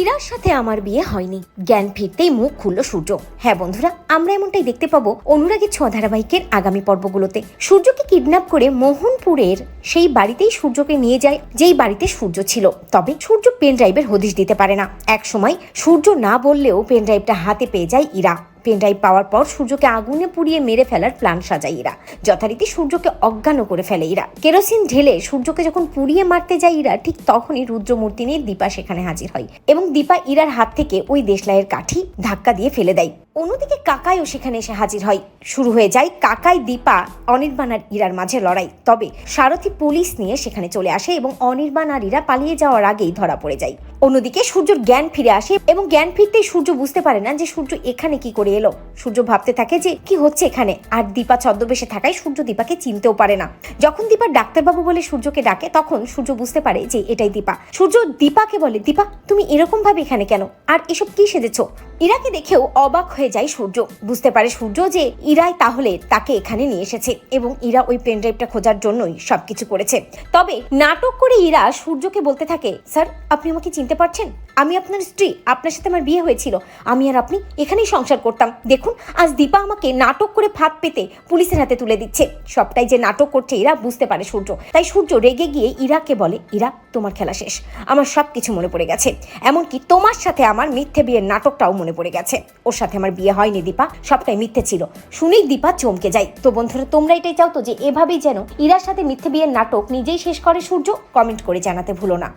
ইরার সাথে আমার বিয়ে হয়নি। জ্ঞান ফিরতেই মুখ খুলল সূর্য। হ্যাঁ বন্ধুরা, আমরা এমনটাই দেখতে পাবো অনুরাগের ছোঁয়া ধারাবাহিকের আগামী পর্বগুলোতে। সূর্যকে কিডন্যাপ করে মোহনপুরের সেই বাড়িতেই সূর্যকে নিয়ে যায়, যেই বাড়িতে সূর্য ছিল। তবে সূর্য পেন ড্রাইভের হদিশ দিতে পারে না। এক সময় সূর্য না বললেও পেন ড্রাইভটা হাতে পেয়ে যায় ইরা। পেন ড্রাইভ পাওয়ার পর সূর্যকে আগুনে পুড়িয়ে মেরে ফেলার প্ল্যান সাজায় ইরা। যথারীতি সূর্যকে অজ্ঞানও করে ফেলে ইরা। কেরোসিন ঢেলে সূর্যকে যখন পুড়িয়ে মারতে যায় ইরা, ঠিক তখনই রুদ্রমূর্তি নিয়ে দীপা সেখানে হাজির হয় এবং দীপা ইরার হাত থেকে ওই দেশলাইয়ের কাঠি ধাক্কা দিয়ে ফেলে দেয়। অন্যদিকে কাকাইও সেখানে এসে হাজির হয়। শুরু হয়ে যায় কাকাই, দীপা, অনির্বাণ আর ইরার মাঝে লড়াই। তবে সারথী পুলিশ নিয়ে সেখানে চলে আসে এবং অনির্বাণ আর ইরা পালিয়ে যাওয়ার আগেই ধরা পড়ে যায়। অন্যদিকে সূর্যর জ্ঞান ফিরে আসে এবং জ্ঞান ফিরতেই সূর্য বুঝতে পারে না যে সূর্য এখানে কি করে এলো। সূর্য ভাবতে থাকে যে কি হচ্ছে এখানে? আর দীপা ছদ্মবেশে থাকায় সূর্য দীপাকে চিনতেও পারে না। যখন দীপা ডাক্তারবাবু বলে সূর্যকে ডাকে, তখন সূর্য বুঝতে পারে যে এটাই দীপা। সূর্য দীপাকে বলে, দীপা, তুমি এরকম ভাবে এখানে কেন? আর এসব কি সেজেছ? ইরাকে দেখেও অবাক হয়ে যায় সূর্য। বুঝতে পারে সূর্য যে ইরাই তাহলে তাকে এখানে নিয়ে এসেছে এবং ইরা ওই পেন ড্রাইভটা খোঁজার জন্যই সবকিছু করেছে। তবে নাটক করে ইরা সূর্যকে বলতে থাকে, স্যার, আপনি আমাকে চিনতে পারছেন? আমি আপনার স্ত্রী। আপনার সাথে আমার বিয়ে হয়েছিল। আমি আর আপনি এখানেই সংসার করতাম। দেখুন, আজ দীপা আমাকে নাটক করে ফাঁদ পেতে পুলিশের হাতে তুলে দিচ্ছে। সবটাই যে নাটক করছে ইরা বুঝতে পারে সূর্য। তাই সূর্য রেগে গিয়ে ইরাকে বলে, ইরা তোমার খেলা শেষ। আমার সব কিছু মনে পড়ে গেছে। এমনকি তোমার সাথে আমার মিথ্যে বিয়ের নাটকটাও মনে পড়ে গেছে। ওর সাথে আমার বিয়ে হয়নি, দীপা। সবটাই মিথ্যে ছিল। শুনেই দীপা চমকে যায়। তো বন্ধুরা, তোমরা এটাই চাও তো যে এভাবেই যেন ইরার সাথে মিথ্যে বিয়ের নাটক নিজেই শেষ করে সূর্য? কমেন্ট করে জানাতে ভুলো না।